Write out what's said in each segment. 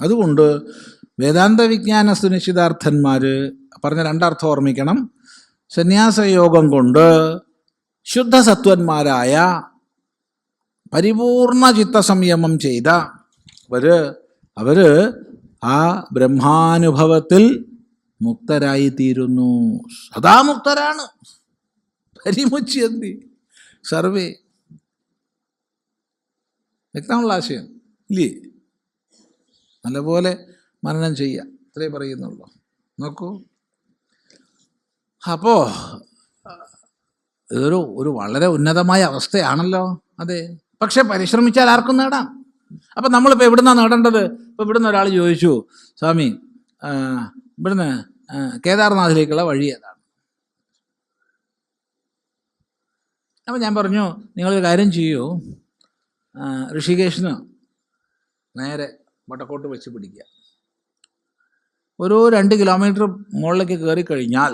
അതുകൊണ്ട് വേദാന്ത വിജ്ഞാന സുനിശ്ചിതാർത്ഥന്മാർ പറഞ്ഞ രണ്ടർത്ഥം ഓർമ്മിക്കണം. സന്യാസയോഗം കൊണ്ട് ശുദ്ധസത്വന്മാരായ പരിപൂർണ ചിത്തസംയമം ചെയ്ത അവർ അവർ ആ ബ്രഹ്മാനുഭവത്തിൽ മുക്തരായിത്തീരുന്നു. സദാ മുക്തരാണ്. പരിമുച്ചി സർവേ. വ്യക്തമുള്ള ആശയം. ഇല്ലേ? നല്ലപോലെ മനനം ചെയ്യുക അത്രേ പറയുന്നുള്ളൂ. നോക്കൂ. അപ്പോൾ ഇതൊരു ഒരു വളരെ ഉന്നതമായ അവസ്ഥയാണല്ലോ. അതെ. പക്ഷെ പരിശ്രമിച്ചാൽ ആർക്കും നേടാം. അപ്പം നമ്മളിപ്പോൾ എവിടുന്നാണ് നേടേണ്ടത്? ഇപ്പോൾ ഇവിടുന്ന് ഒരാൾ ചോദിച്ചു സ്വാമി ഇവിടുന്ന് കേദാർനാഥിലേക്കുള്ള വഴി ഏതാണ്? അപ്പം ഞാൻ പറഞ്ഞു നിങ്ങളൊരു കാര്യം ചെയ്യൂ. ഋഷികേഷിന് നേരെ വടക്കോട്ട് വെച്ച് പിടിക്കുക. ഒരു രണ്ട് കിലോമീറ്റർ മുകളിലേക്ക് കയറി കഴിഞ്ഞാൽ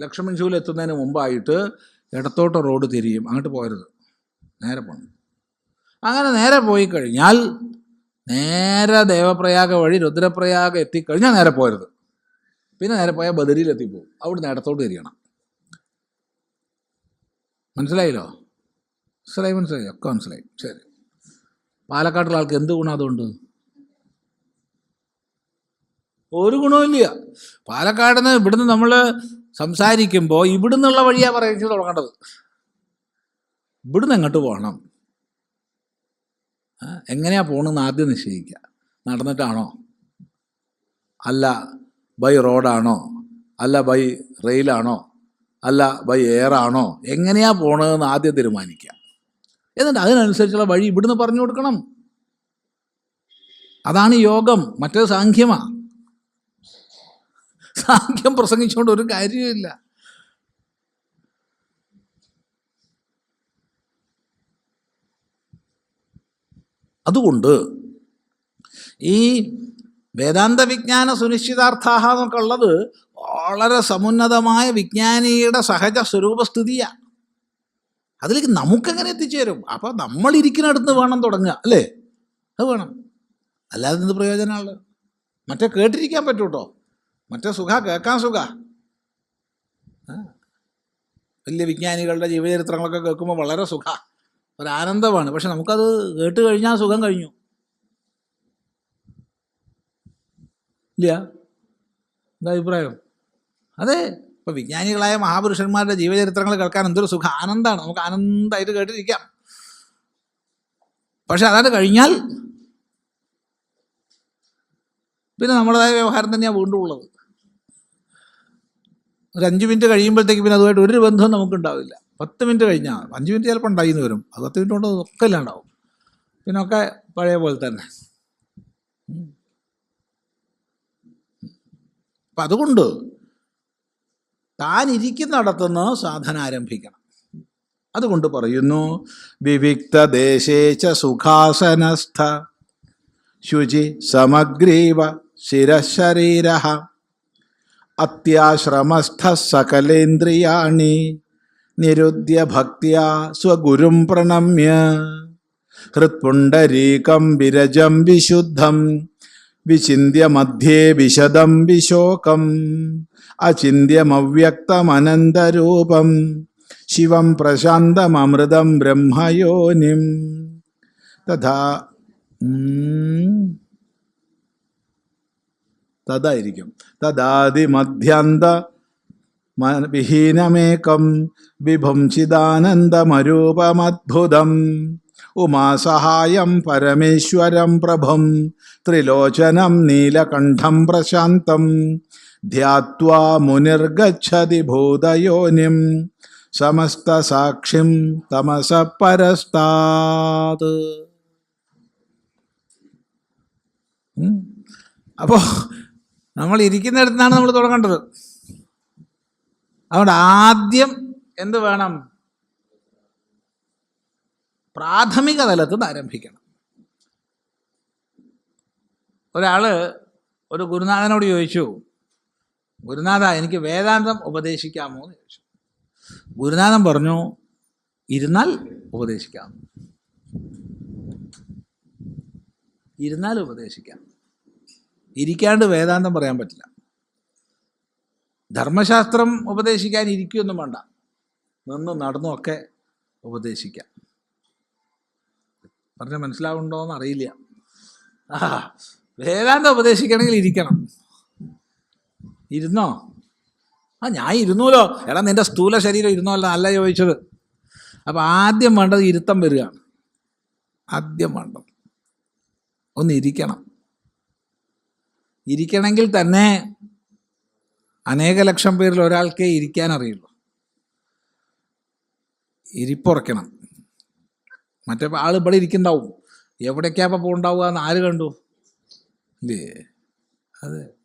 ലക്ഷ്മൺ ഷൂൽ എത്തുന്നതിന് മുമ്പായിട്ട് ഇടത്തോട്ട് റോഡ് തിരിയും. അങ്ങോട്ട് പോകരുത്. നേരെ പോകണം അങ്ങനെ നേരെ പോയി കഴിഞ്ഞാൽ നേരെ ദേവപ്രയാഗ വഴി രുദ്രപ്രയാഗ എത്തിക്കഴിഞ്ഞാൽ നേരെ പോരുത് പിന്നെ നേരെ പോയാൽ ബദരിയിൽ എത്തിപ്പോവും. അവിടുന്ന് ഇടത്തോട്ട് തിരിയണം. മനസ്സിലായില്ലോ? മനസ്സിലായി മനസ്സിലായി. ഒക്കെ മനസ്സിലായി. ശരി. പാലക്കാട്ടുള്ള ആൾക്ക് എന്ത് ഗുണം അതുകൊണ്ട്? ഒരു ഗുണവുമില്ല പാലക്കാട് നിന്ന് ഇവിടുന്ന് നമ്മൾ സംസാരിക്കുമ്പോൾ ഇവിടുന്നുള്ള വഴിയാ പറയുന്നത് തുടങ്ങേണ്ടത്. ഇവിടുന്ന് എങ്ങോട്ട് പോകണം എങ്ങനെയാ പോകണമെന്ന് ആദ്യം നിശ്ചയിക്കുക. നടന്നിട്ടാണോ? അല്ല ബൈ റോഡാണോ അല്ല ബൈ റെയിലാണോ അല്ല ബൈ എയറാണോ എങ്ങനെയാ പോണതെന്ന് ആദ്യം തീരുമാനിക്കുക. എന്നിട്ട് അതിനനുസരിച്ചുള്ള വഴി ഇവിടുന്ന് പറഞ്ഞു കൊടുക്കണം. അതാണ് യോഗം. മറ്റേ സാഖ്യമാ. സാഖ്യം പ്രസംഗിച്ചുകൊണ്ട് ഒരു കാര്യമില്ല അതുകൊണ്ട് ഈ വേദാന്ത വിജ്ഞാന സുനിശ്ചിതാർത്ഥാഹ എന്നൊക്കെ ഉള്ളത് വളരെ സമുന്നതമായ വിജ്ഞാനിയുടെ സഹജ സ്വരൂപസ്ഥിതിയാണ് അതിലേക്ക് നമുക്കെങ്ങനെ എത്തിച്ചേരും. അപ്പോൾ നമ്മളിരിക്കുന്നിടത്ത് വേണം തുടങ്ങുക അല്ലേ? അത് വേണം. അല്ലാതെ എന്ത് പ്രയോജനമുള്ള? മറ്റേ കേട്ടിരിക്കാൻ പറ്റൂട്ടോ? മറ്റേ സുഖ കേൾക്കാൻ സുഖ. വലിയ വിജ്ഞാനികളുടെ ജീവചരിത്രങ്ങളൊക്കെ കേൾക്കുമ്പോൾ വളരെ സുഖ. ഒരു ആനന്ദമാണ്. പക്ഷെ നമുക്കത് കേട്ട് കഴിഞ്ഞാൽ സുഖം കഴിഞ്ഞു. ഇല്ല? എന്താ അഭിപ്രായം? അതെ. ഇപ്പൊ വിജ്ഞാനികളായ മഹാപുരുഷന്മാരുടെ ജീവചരിത്രങ്ങൾ കേൾക്കാൻ എന്തൊരു സുഖ. ആനന്ദമാണ് നമുക്ക് ആനന്ദമായിട്ട് കേട്ടിരിക്കാം. പക്ഷെ അതാണ് കഴിഞ്ഞാൽ പിന്നെ നമ്മുടേതായ വ്യവഹാരം തന്നെയാണ് വീണ്ടും ഉള്ളത്. ഒരു അഞ്ച് മിനിറ്റ് കഴിയുമ്പോഴത്തേക്ക് പിന്നെ അതുമായിട്ട് ഒരു ബന്ധവും നമുക്കുണ്ടാവില്ല. പത്ത് മിനിറ്റ് കഴിഞ്ഞാൽ അഞ്ച് മിനിറ്റ് ചിലപ്പോൾ ഉണ്ടായിന്ന് വരും. അത് പത്ത് മിനിറ്റ് കൊണ്ട് ഒക്കെ ഇല്ലാണ്ടാവും. പിന്നെ ഒക്കെ പഴയ പോലെ തന്നെ. അപ്പം അതുകൊണ്ട് താൻ ഇരിക്കുന്നിടത്തുനിന്ന് സാധന ആരംഭിക്കണം. അതുകൊണ്ട് പറയുന്നു വിവിക്തദേശേച്ച സുഖാസനസ്ഥ ശുചി സമഗ്രീവ ശിരശരീര അത്യാശ്രമസ്ഥ സകലേന്ദ്രിയാണി നിരുദ്ധ്യ ഭക്തിയ സ്വഗുരും പ്രണമ്യ ഹൃത്പുണ്ടരീകം വിരജം വിശുദ്ധം വിചിന്യ മധ്യേ വിശദം വിശോകം അചിന്യമവ്യക്തമനന്തരൂപം ശിവം പ്രശാന്തമൃതം ബ്രഹ്മയോനിം. തഥാ തഥായിരിക്കും. തദാതിമധ്യാന്ത വിഹീനമേകം. വിഭും ചിദാനന്ദമരൂപമദ്ഭുതം. ഉമാസഹായം പരമേശ്വരം പ്രഭും. ത്രിലോചനം നീലകണ്ഠം പ്രശാന്തം. ധ്യാത്വാ മുനിർഗച്ഛതി ഭൂതയോനിം സമസ്തസാക്ഷിം തമസ പരസ്താത്. അപ്പോൾ നമ്മൾ ഇരിക്കുന്നിടത്താണ് നമ്മൾ തുടങ്ങേണ്ടത്. അതുകൊണ്ട് ആദ്യം എന്ത് വേണം? പ്രാഥമിക തലത്തിൽ നിന്ന് ആരംഭിക്കണം. ഒരാൾ ഒരു ഗുരുനാഥനോട് ചോദിച്ചു ഗുരുനാഥ എനിക്ക് വേദാന്തം ഉപദേശിക്കാമോ എന്ന് ചോദിച്ചു. ഗുരുനാഥൻ പറഞ്ഞു ഇരുന്നാൽ ഉപദേശിക്കാം. ഇരുന്നാൽ ഉപദേശിക്കാം. ഇരിക്കാണ്ട് വേദാന്തം പറയാൻ പറ്റില്ല. ധർമ്മശാസ്ത്രം ഉപദേശിക്കാൻ ഇരിക്കുകയൊന്നും വേണ്ട. നിന്നും നടന്നും ഒക്കെ ഉപദേശിക്കാം. പറഞ്ഞാൽ മനസ്സിലാവുണ്ടോയെന്ന് അറിയില്ല. ആ വേദാന്തം ഉപദേശിക്കണമെങ്കിൽ ഇരിക്കണം. ഇരുന്നോ? ആ ഞാൻ ഇരുന്നൂലോ? എടാ നിന്റെ സ്ഥൂല ശരീരം ഇരുന്നോ അല്ല ചോദിച്ചത്. അപ്പം ആദ്യം വേണ്ടത് ഇരുത്തം വരികയാണ് ആദ്യം വേണ്ടത്. ഒന്ന് ഇരിക്കണം. ഇരിക്കണമെങ്കിൽ തന്നെ അനേക ലക്ഷം പേരിൽ ഒരാൾക്കേ ഇരിക്കാൻ അറിയുള്ളൂ. ഇരിപ്പുറയ്ക്കണം. മറ്റേ ആൾ ഇവിടെ ഇരിക്കുന്നുണ്ടാവും. എവിടേക്കാ അപ്പം പോകണ്ടാവുക എന്ന് ആര് കണ്ടു? ഇല്ലേ? അതെ.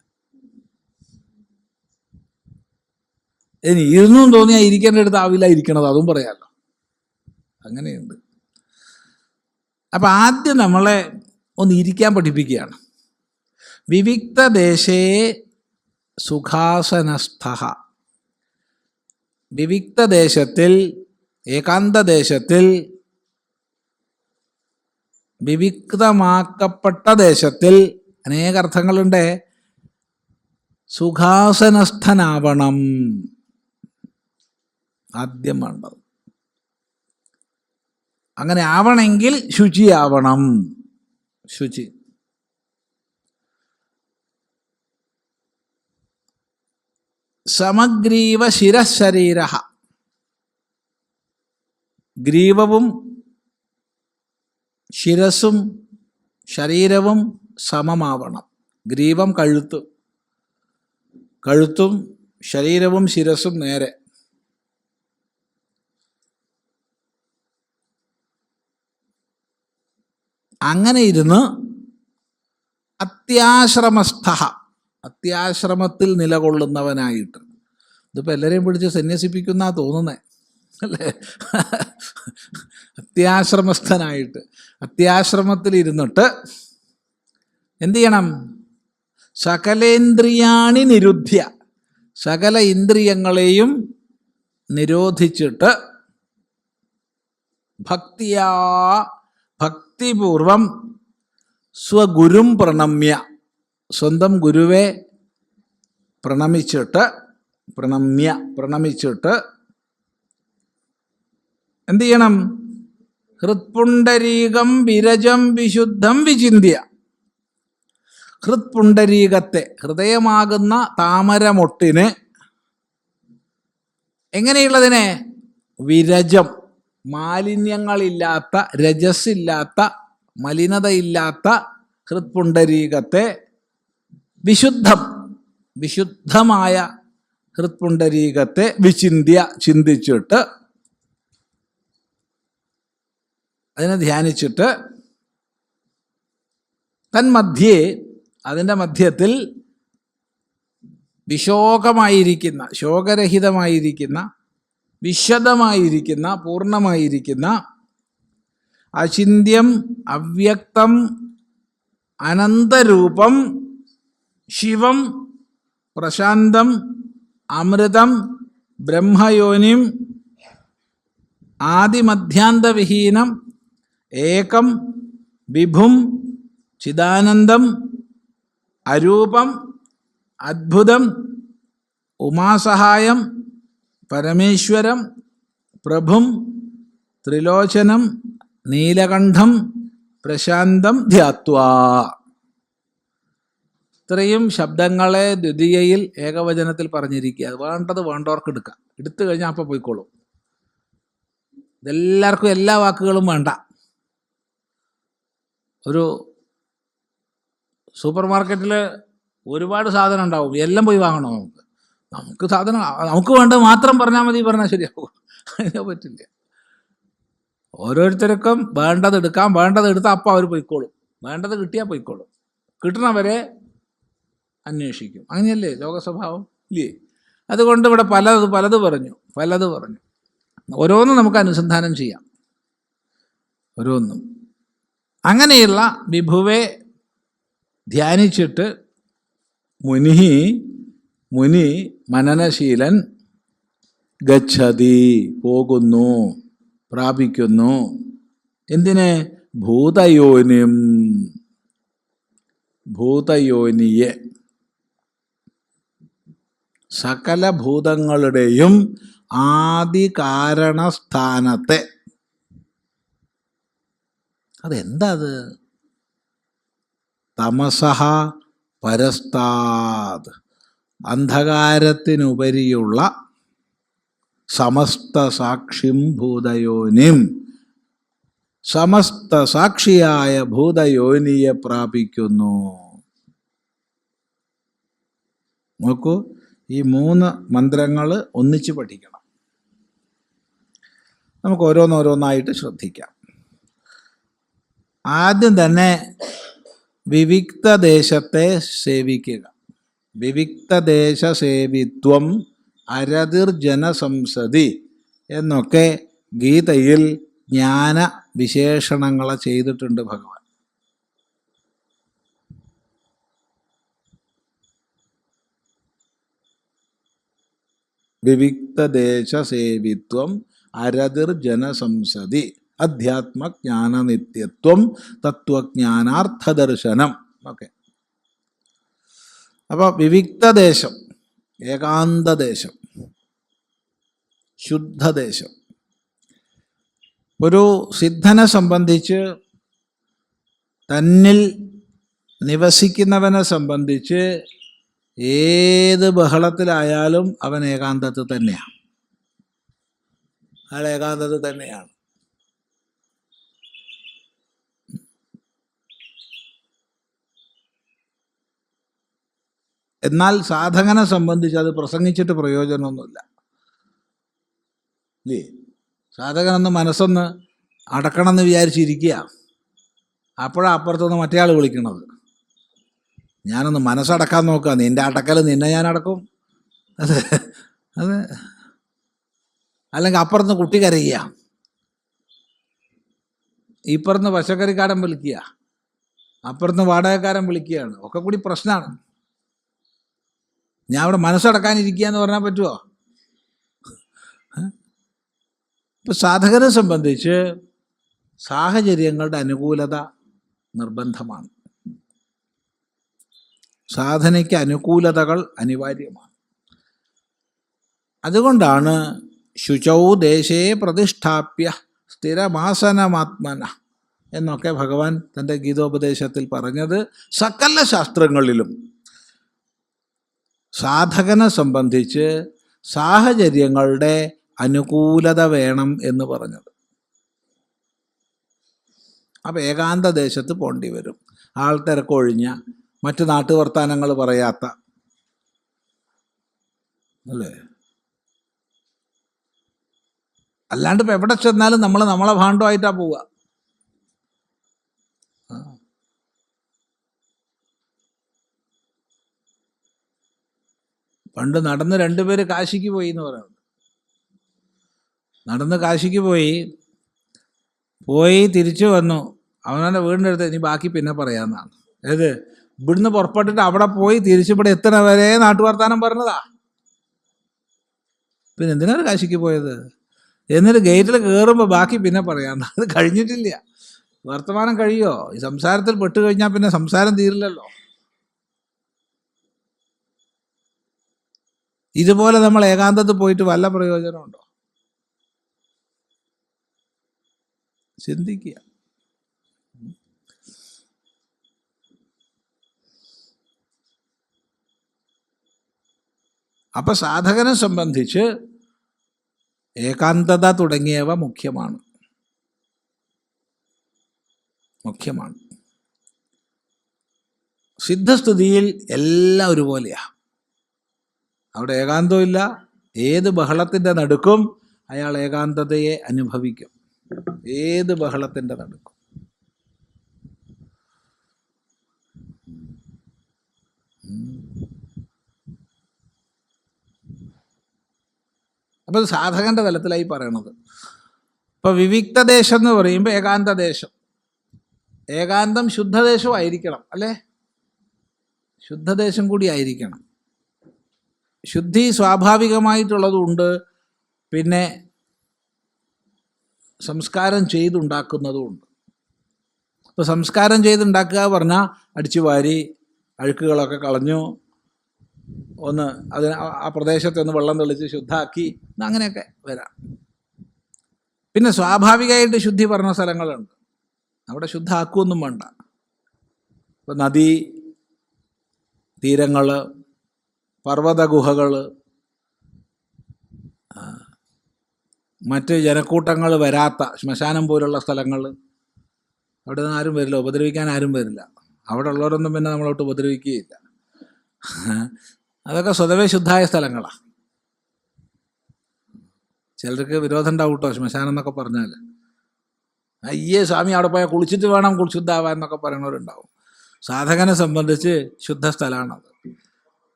ഇനി ഇരുന്നും തോന്നിയാൽ ഇരിക്കേണ്ട അടുത്ത് ആവില്ല ഇരിക്കണത് അതും പറയാമല്ലോ അങ്ങനെയുണ്ട്. അപ്പം ആദ്യം നമ്മളെ ഒന്ന് ഇരിക്കാൻ പഠിപ്പിക്കുകയാണ്. വിവിക്ത ദേശേ സുഖാസനസ്ഥ വിവിക്ത ദേശത്തിൽ ഏകാന്ത ദേശത്തിൽ വിവിക്തമാക്കപ്പെട്ട ദേശത്തിൽ അനേക അർത്ഥങ്ങളുണ്ട്. സുഖാസനസ്ഥനാവണം. ആദ്യം വേണ്ടത്. അങ്ങനെ ആവണമെങ്കിൽ ശുചിയാവണം ശുചി. സമഗ്രീവ ശിരശരീര ഗ്രീവവും ശിരസും ശരീരവും സമമാവണം. ഗ്രീവം കഴുത്ത്. കഴുത്തും ശരീരവും ശിരസും നേരെ. അങ്ങനെ ഇരുന്ന് അത്യാശ്രമസ്ഥ അത്യാശ്രമത്തിൽ നിലകൊള്ളുന്നവനായിട്ട്. ഇതിപ്പോൾ എല്ലാവരെയും പിടിച്ച് സന്യസിപ്പിക്കുന്ന തോന്നുന്നേ. അല്ലേ? അത്യാശ്രമസ്ഥനായിട്ട്. അത്യാശ്രമത്തിൽ ഇരുന്നിട്ട് എന്ത് ചെയ്യണം? സകലേന്ദ്രിയാണി നിരുദ്ധ്യ. സകല ഇന്ദ്രിയങ്ങളെയും നിരോധിച്ചിട്ട് ഭക്തിയാ ഭക്തിപൂർവം സ്വഗുരും പ്രണമ്യ. സ്വന്തം ഗുരുവെ പ്രണമിച്ചിട്ട് പ്രണമ്യ പ്രണമിച്ചിട്ട് എന്ത് ചെയ്യണം? ഹൃത്പുണ്ടരീകം വിരജം വിശുദ്ധം വിചിന്യ ഹൃത്പുണ്ടരീകത്തെ ഹൃദയമാകുന്ന താമരമൊട്ടിന് എങ്ങനെയുള്ളതിനെ? വിരജം. മാലിന്യങ്ങളില്ലാത്ത രജസ്സില്ലാത്ത മലിനതയില്ലാത്ത ഹൃത്പുണ്ടരീകത്തെ വിശുദ്ധം വിശുദ്ധമായ ഹൃത്പുണ്ടരീകത്തെ വിചിന്ത്യ ചിന്തിച്ചിട്ട് അതിനെ ധ്യാനിച്ചിട്ട് തന്മധ്യേ അതിന്റെ മധ്യത്തിൽ വിശോകമായിരിക്കുന്ന ശോകരഹിതമായിരിക്കുന്ന വിശദമായിരിക്കുന്ന പൂർണമായിരിക്കുന്ന അചിന്ത്യം അവ്യക്തം അനന്തരൂപം ശിവം പ്രശാന്തം അമൃതം ബ്രഹ്മയോനിം ആദിമധ്യാന്തവിഹീനം ഏകം വിഭും ചിദാനന്ദം അരൂപം അദ്ഭുതം ഉമാസഹായം പരമേശ്വരം പ്രഭും ത്രിലോചനം നീലകണ്ഠം പ്രശാന്തം ധ്യാത്വാ. ഇത്രയും ശബ്ദങ്ങളെ ദ്വിതീയയിൽ ഏകവചനത്തിൽ പറഞ്ഞിരിക്കുക. അത് വേണ്ടത് വേണ്ടവർക്ക് എടുക്കാം. എടുത്തു കഴിഞ്ഞാൽ അപ്പോൾ പോയിക്കോളും. ഇതെല്ലാവർക്കും എല്ലാ വാക്കുകളും വേണ്ട. ഒരു സൂപ്പർ മാർക്കറ്റിൽ ഒരുപാട് സാധനം ഉണ്ടാവും. എല്ലാം പോയി വാങ്ങണോ നമുക്ക്. നമുക്ക് സാധനം നമുക്ക് വേണ്ടത് മാത്രം പറഞ്ഞാൽ മതി പറഞ്ഞാൽ ശരിയാവും. അതിനെ പറ്റില്ല. ഓരോരുത്തർക്കും വേണ്ടത് എടുക്കാം വേണ്ടത് എടുത്താൽ അപ്പം അവർ പോയിക്കോളും. വേണ്ടത് കിട്ടിയാൽ പോയിക്കോളും. കിട്ടണവരെ അന്വേഷിക്കും. അങ്ങനെയല്ലേ ലോകസ്വഭാവം? ഇല്ലേ? അതുകൊണ്ട് ഇവിടെ പലത് പലത് പറഞ്ഞു പലത് പറഞ്ഞു. ഓരോന്നും നമുക്ക് അനുസന്ധാനം ചെയ്യാം. ഓരോന്നും. അങ്ങനെയുള്ള വിഭുവെ ധ്യാനിച്ചിട്ട് മുനി മുനി മനനശീലൻ ഗച്ഛതി പോകുന്നു പ്രാപിക്കുന്നു. എന്തിന്? ഭൂതയോനിം. ഭൂതയോനിയെ. സകല ഭൂതങ്ങളുടെയും ആദികാരണസ്ഥാനത്തെ. അതെന്താ അത് തമസഹ പരസ്താത് അന്ധകാരത്തിനുപരിയുള്ള സമസ്ത സാക്ഷിം ഭൂതയോനിം. സമസ്ത സാക്ഷിയായ ഭൂതയോനിയെ പ്രാപിക്കുന്നു. നോക്കൂ ഈ മൂന്ന് മന്ത്രങ്ങൾ ഒന്നിച്ച് പഠിക്കണം. നമുക്ക് ഓരോന്നോരോന്നായിട്ട് ശ്രദ്ധിക്കാം. ആദ്യം തന്നെ വിവിക്ത ദേശത്തെ സേവിക്കുക. വിവിക്ത അരതിർജനസംസതി എന്നൊക്കെ ഗീതയിൽ ജ്ഞാന വിശേഷണങ്ങളെ ചെയ്തിട്ടുണ്ട് ഭഗവാൻ. വിവിക്തദേശസേവിത്വം ദേശ സേവിത്വം അരതിർ ജനസംസതി അധ്യാത്മജ്ഞാനനിത്യത്വം തത്വജ്ഞാനാർത്ഥദർശനം. ഓക്കെ. അപ്പോൾ വിവിക്തദേശം ഏകാന്തദേശം ശുദ്ധദേശം. ഒരു സിദ്ധനെ സംബന്ധിച്ച് തന്നിൽ നിവസിക്കുന്നവനെ സംബന്ധിച്ച് ഏത് ബഹളത്തിലായാലും അവൻ ഏകാന്തത്തിൽ തന്നെയാണ്. അയാൾ ഏകാന്തത്തിൽ തന്നെയാണ്. എന്നാൽ സാധകനെ സംബന്ധിച്ച് അത് പ്രസംഗിച്ചിട്ട് പ്രയോജനമൊന്നുമില്ല. ഇല്ലേ? സാധകനൊന്ന് മനസ്സൊന്ന് അടക്കണം എന്ന് വിചാരിച്ചിരിക്കുക. അപ്പോഴാണ് അപ്പുറത്തുനിന്ന് മറ്റേ ആൾ വിളിക്കണത്. ഞാനൊന്ന് മനസ്സടക്കാൻ നോക്കുക. നിന്റെ അടക്കൽ നിന്നെ ഞാൻ അടക്കും. അത് അത് അല്ലെങ്കിൽ അപ്പുറത്ത് കുട്ടി കരയുക. ഇപ്പുറത്ത് പശക്കറിക്കാരൻ വിളിക്കുക. അപ്പുറത്ത് വാടകക്കാരൻ വിളിക്കുകയാണ്. ഒക്കെ കൂടി പ്രശ്നമാണ്. ഞാൻ അവിടെ മനസ്സടക്കാനിരിക്കുക എന്ന് പറഞ്ഞാൽ പറ്റുമോ ഇപ്പം സാധകനെ സംബന്ധിച്ച് സാഹചര്യങ്ങളുടെ അനുകൂലത നിർബന്ധമാണ്. സാധനയ്ക്ക് അനുകൂലതകൾ അനിവാര്യമാണ്. അതുകൊണ്ടാണ് ശുചൗ ദേശേ പ്രതിഷ്ഠാപ്യ സ്ഥിരമാസനമാത്മന എന്നൊക്കെ ഭഗവാൻ തന്റെ ഗീതോപദേശത്തിൽ പറഞ്ഞത് സകല ശാസ്ത്രങ്ങളിലും. സാധകനെ സംബന്ധിച്ച് സാഹചര്യങ്ങളുടെ അനുകൂലത വേണം എന്ന് പറഞ്ഞത്. അപ്പം ഏകാന്ത ദേശത്ത് പോണ്ടി വരും. ആൾ തിരക്കൊഴിഞ്ഞ മറ്റു നാട്ടുവർത്താനങ്ങൾ പറയാത്ത. അല്ലേ? അല്ലാണ്ട് ഇപ്പം എവിടെ ചെന്നാലും നമ്മൾ നമ്മളെ ഭാണ്ഡമായിട്ടാണ് പോവുക. പണ്ട് നടന്ന് രണ്ടുപേര് കാശിക്ക് പോയി എന്ന് പറയുന്നത്. നടന്ന് കാശിക്ക് പോയി പോയി തിരിച്ചു വന്നു. അവനവന്റെ വീടിന്റെ അടുത്ത് ഇനി ബാക്കി പിന്നെ പറയാമെന്നാണ് ഏത്? ഇവിടുന്ന് പുറപ്പെട്ടിട്ട് അവിടെ പോയി തിരിച്ചിവിടെ എത്തണ വരെ നാട്ടുവർത്താനം പറഞ്ഞതാ. പിന്നെ എന്തിനാണ് കാശിക്ക് പോയത്? എന്നിട്ട് ഗേറ്റിൽ കയറുമ്പോൾ ബാക്കി പിന്നെ പറയാം അത് കഴിഞ്ഞിട്ടില്ല. വർത്തമാനം കഴിയോ? ഈ സംസാരത്തിൽ പെട്ട് കഴിഞ്ഞാൽ പിന്നെ സംസാരം തീരില്ലല്ലോ. ഇതുപോലെ നമ്മൾ ഏകാന്തത്തിൽ പോയിട്ട് വല്ല പ്രയോജനമുണ്ടോ ചിന്തിക്കുക. അപ്പൊ സാധകനെ സംബന്ധിച്ച് ഏകാന്തത തുടങ്ങിയവ മുഖ്യമാണ്. മുഖ്യമാണ്. സിദ്ധസ്ഥിതിയിൽ എല്ലാം ഒരുപോലെയാ. അവിടെ ഏകാന്തമില്ല ഏത് ബഹളത്തിന്റെ നടുക്കും അയാൾ ഏകാന്തതയെ അനുഭവിക്കും. ഏത് ബഹളത്തിന്റെ നടുക്കും. അപ്പോൾ സാധകന്റെ തലത്തിലായി പറയണത്. ഇപ്പോൾ വിവിക്തദേശം എന്ന് പറയുമ്പോൾ ഏകാന്തദേശം. ഏകാന്തം ശുദ്ധദേശമായിരിക്കണം അല്ലേ? ശുദ്ധദേശം കൂടി ആയിരിക്കണം. ശുദ്ധി സ്വാഭാവികമായിട്ടുള്ളതുണ്ട് പിന്നെ സംസ്കാരം ചെയ്തുണ്ടാക്കുന്നതുമുണ്ട്. അപ്പോൾ സംസ്കാരം ചെയ്തുണ്ടാക്കുക പറഞ്ഞാൽ അടിച്ചു വാരി അഴുക്കുകളൊക്കെ കളഞ്ഞു ഒന്ന് അതിന് ആ- പ്രദേശത്തെ ഒന്ന് വെള്ളം തെളിച്ച് ശുദ്ധാക്കി അങ്ങനെയൊക്കെ വരാം. പിന്നെ സ്വാഭാവികമായിട്ട് ശുദ്ധി പറഞ്ഞ സ്ഥലങ്ങളുണ്ട്. അവിടെ ശുദ്ധാക്കുമൊന്നും വേണ്ട. ഇപ്പം നദി തീരങ്ങൾ പർവത ഗുഹകൾ മറ്റ് ജനക്കൂട്ടങ്ങൾ വരാത്ത ശ്മശാനം പോലുള്ള സ്ഥലങ്ങൾ അവിടെ നിന്ന് ആരും വരില്ല ഉപദ്രവിക്കാൻ ആരും വരില്ല. അവിടെ ഉള്ളവരൊന്നും പിന്നെ നമ്മളോട്ട് ഉപദ്രവിക്കുകയില്ല. അതൊക്കെ സ്വതവേ ശുദ്ധായ സ്ഥലങ്ങളാണ് ചിലർക്ക് വിരോധം ഉണ്ടാവും കേട്ടോ ശ്മശാനം എന്നൊക്കെ പറഞ്ഞാൽ അയ്യേ സ്വാമി അവിടെ പോയാൽ കുളിച്ചിട്ട് വേണം കുളിശുദ്ധാവാൻ എന്നൊക്കെ പറയുന്നവരുണ്ടാവും. സാധകനെ സംബന്ധിച്ച് ശുദ്ധ സ്ഥലമാണത്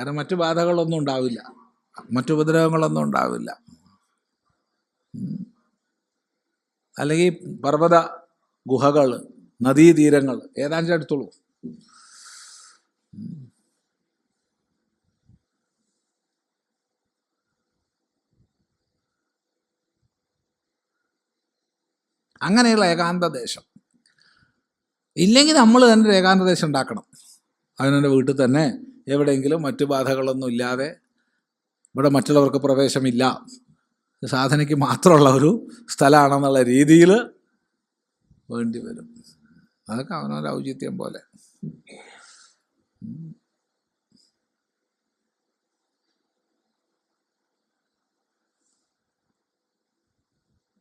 കാരണം മറ്റു ബാധകളൊന്നും ഉണ്ടാവില്ല. മറ്റു ഉപദ്രവങ്ങളൊന്നും ഉണ്ടാവില്ല. അല്ലെങ്കിൽ പർവത ഗുഹകൾ നദീതീരങ്ങൾ ഏതാണ്ട് അടുത്തുള്ളൂ. അങ്ങനെയുള്ള ഏകാന്തദേശം ഇല്ലെങ്കിൽ നമ്മൾ തന്നെ ഒരു ഏകാന്തദേശം ഉണ്ടാക്കണം. അവനവന്റെ വീട്ടിൽ തന്നെ എവിടെയെങ്കിലും മറ്റു ബാധകളൊന്നും ഇല്ലാതെ ഇവിടെ മറ്റുള്ളവർക്ക് പ്രവേശമില്ല. സാധനയ്ക്ക് മാത്രമുള്ള ഒരു സ്ഥലമാണെന്നുള്ള രീതിയിൽ വേണ്ടി വരും. അതൊക്കെ അവനവന്റെ ഔചിത്യം പോലെ.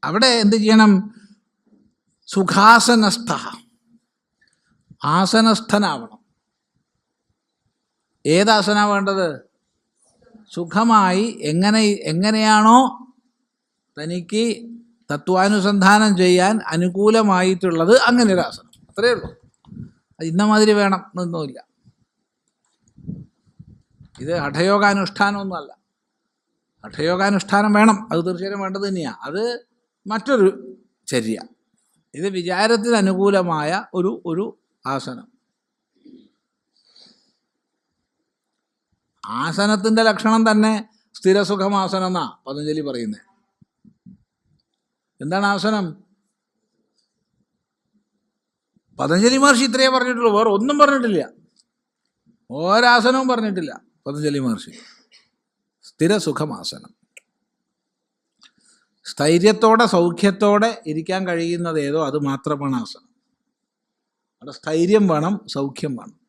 അവിടെ എന്ത് ചെയ്യണം? സുഖാസനസ്ഥ. ആസനസ്ഥനാവണം. ഏതാസന വേണ്ടത്? സുഖമായി എങ്ങനെ എങ്ങനെയാണോ തനിക്ക് തത്വാനുസന്ധാനം ചെയ്യാൻ അനുകൂലമായിട്ടുള്ളത് അങ്ങനെ ഒരു ആസനം അത്രയേ ഉള്ളൂ. അത് ഇന്ന മാതിരി വേണം എന്നൊന്നുമില്ല. ഇത് ഹഠയോഗാനുഷ്ഠാനമൊന്നുമല്ല ഹഠയോഗാനുഷ്ഠാനം വേണം. അത് തീർച്ചയായും വേണ്ടത് തന്നെയാണ് അത് മറ്റൊരു ചര്യ. ഇത് വിചാരത്തിന് അനുകൂലമായ ഒരു ഒരു ആസനം. ആസനത്തിന്റെ ലക്ഷണം തന്നെ സ്ഥിരസുഖമാസനം എന്നാ പതഞ്ജലി പറയുന്നത് എന്താണ് ആസനം? പതഞ്ജലി മഹർഷി ഇത്രയേ പറഞ്ഞിട്ടുള്ളൂ വേറെ ഒന്നും പറഞ്ഞിട്ടില്ല. ഒരാസനവും പറഞ്ഞിട്ടില്ല പതഞ്ജലി മഹർഷി. സ്ഥിരസുഖമാസനം. സ്ഥൈര്യത്തോടെ സൗഖ്യത്തോടെ ഇരിക്കാൻ കഴിയുന്നത് ഏതോ അത് മാത്രമാണ് ആസനം. അവിടെ സ്ഥൈര്യം വേണം സൗഖ്യം വേണം.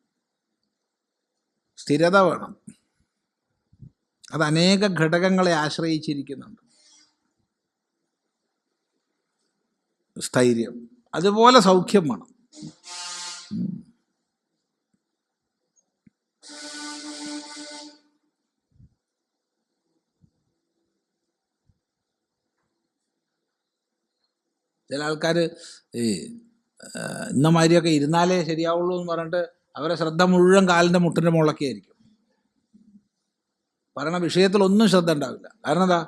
സ്ഥിരത വേണം. അത് അനേക ഘടകങ്ങളെ ആശ്രയിച്ചിരിക്കുന്നുണ്ട്. സ്ഥൈര്യം. അതുപോലെ സൗഖ്യം വേണം. ചില ആൾക്കാർ ഈ ഇന്ന മാതിരിയൊക്കെ ഇരുന്നാലേ ശരിയാവുള്ളൂ എന്ന് പറഞ്ഞിട്ട് അവരെ ശ്രദ്ധ മുഴുവൻ കാലിന്റെ മുട്ടിന്റെ മുകളിലൊക്കെ ആയിരിക്കും. പറയണ വിഷയത്തിലൊന്നും ശ്രദ്ധ ഉണ്ടാവില്ല കാരണം എന്താ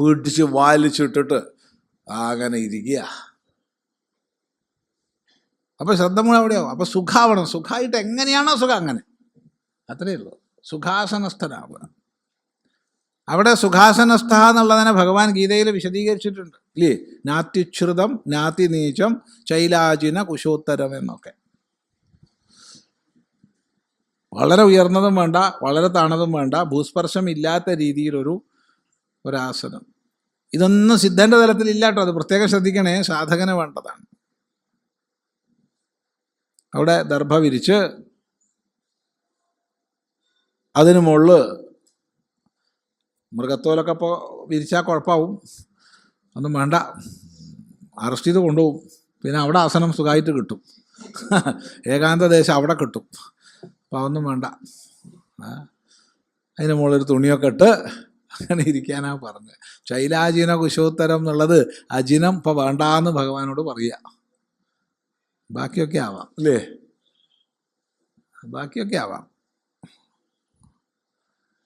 പിടിച്ച് വാലിച്ചിട്ടിട്ട് അങ്ങനെ ഇരിക്കുക. അപ്പോൾ ശ്രദ്ധ മുഴുവൻ അവിടെയാവും. അപ്പോൾ സുഖാവണം. സുഖമായിട്ട് എങ്ങനെയാണോ സുഖം അങ്ങനെ. അത്രയേ ഉള്ളൂ. സുഖാസനസ്ഥനാവുക. അവിടെ സുഖാസനസ്ഥ എന്നുള്ളതിനെ ഭഗവാൻ ഗീതയിൽ വിശദീകരിച്ചിട്ടുണ്ട്. ഇല്ലേ? നാത്യുച്ഛ്രുതം നാത്തി നീചം ചൈലാജിന കുശോത്തരം എന്നൊക്കെ. വളരെ ഉയർന്നതും വേണ്ട വളരെ താണതും വേണ്ട ഭൂസ്പർശം ഇല്ലാത്ത രീതിയിലൊരു ഒരാസനം. ഇതൊന്നും സിദ്ധന്റെ തലത്തിൽ ഇല്ലാട്ടോ അത് പ്രത്യേകം ശ്രദ്ധിക്കണേ. സാധകന് വേണ്ടതാണ്. അവിടെ ദർഭ വിരിച്ച് അതിനു മുകളിൽ മൃഗത്തോലൊക്കെ ഇപ്പോൾ വിരിച്ചാൽ കുഴപ്പമാവും ഒന്നും വേണ്ട. അറസ്റ്റ് ചെയ്ത് കൊണ്ടുപോകും. പിന്നെ അവിടെ ആസനം സുഖമായിട്ട് കിട്ടും. ഏകാന്തദേശം അവിടെ കിട്ടും. അതൊന്നും വേണ്ട. അതിന് മുകളിൽ തുണിയൊക്കെ ഇട്ട് അങ്ങനെ ഇരിക്കാനാ പറഞ്ഞത് ശൈലാജിന കുശോത്തരം എന്നുള്ളത് അജിനം ഇപ്പോൾ വേണ്ടാന്ന് ഭഗവാനോട് പറയുക ബാക്കിയൊക്കെ ആവാം. അല്ലേ? ബാക്കിയൊക്കെ ആവാം.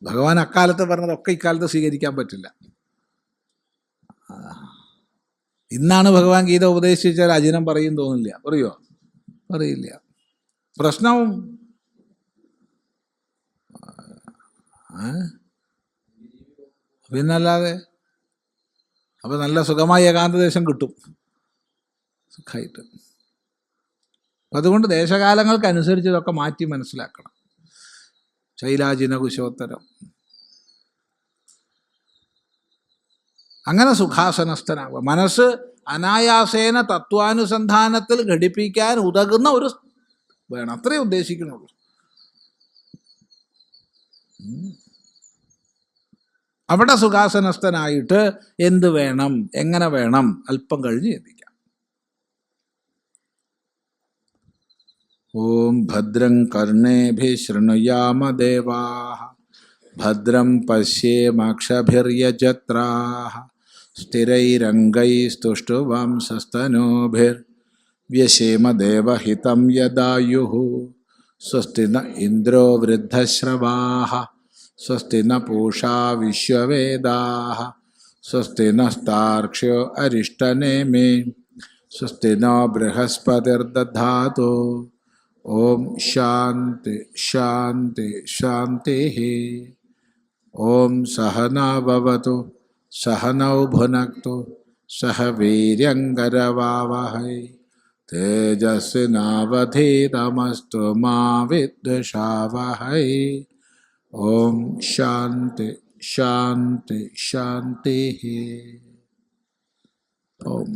ഭഗവാൻ അക്കാലത്ത് പറഞ്ഞതൊക്കെ ഇക്കാലത്ത് സ്വീകരിക്കാൻ പറ്റില്ല. ഇന്നാണ് ഭഗവാൻ ഗീത ഉപദേശിച്ചാൽ അജിനം പറയും തോന്നില്ല. പറയോ? പറയില്ല. പ്രശ്നവും ആ? പിന്നല്ലാതെ അപ്പം നല്ല സുഖമായ ഏകാന്തദേശം കിട്ടും. സുഖമായിട്ട് അപ്പം അതുകൊണ്ട് ദേശകാലങ്ങൾക്കനുസരിച്ച് ഇതൊക്കെ മാറ്റി മനസ്സിലാക്കണം. ശൈലാജിന കുശോത്തരം. അങ്ങനെ സുഖാസനസ്ഥനാവുക. മനസ്സ് അനായാസേന തത്വാനുസന്ധാനത്തിൽ ഘടിപ്പിക്കാൻ ഉതകുന്ന ഒരു വേണം. അത്രേ ഉദ്ദേശിക്കണുള്ളൂ. ഉം. അവിടെ സുഖാസനസ്ഥനായിട്ട് എന്ത് വേണം? എങ്ങനെ വേണം? അല്പം കഴിഞ്ഞ് ചിന്തിക്കാം. ഓം ഭദ്രം കർണേഭി ശൃണുയാമ ദേവാ ഭദ്രം പശ്യേമാക്ഷഭിര്യജത്രാ സ്ഥിരൈരംഗൈസ്തുഷ്ടുവംസസ്തനൂഭിർവ്യശേമ ദേവഹിതം യദായുः സ്വസ്തി ന ഇന്ദ്രോ വൃദ്ധശ്രവാः स्वस्ति न पूषा विश्ववेदाः। स्वस्ति नस्तार्क्ष्य अरिष्टनेमे। स्वस्ति न बृहस्पतिर्दधातु। ॐ शान्ति शान्ति, शान्तिः। ॐ सहना भवतु सहनौ भुनक्तु, सह वीर्यङ्गरवावहै तेजस्विनावधीतमस्तु मा विद्विषावहै। ഓം ശാന്തി ശാന്തി ശാന്തി ഓം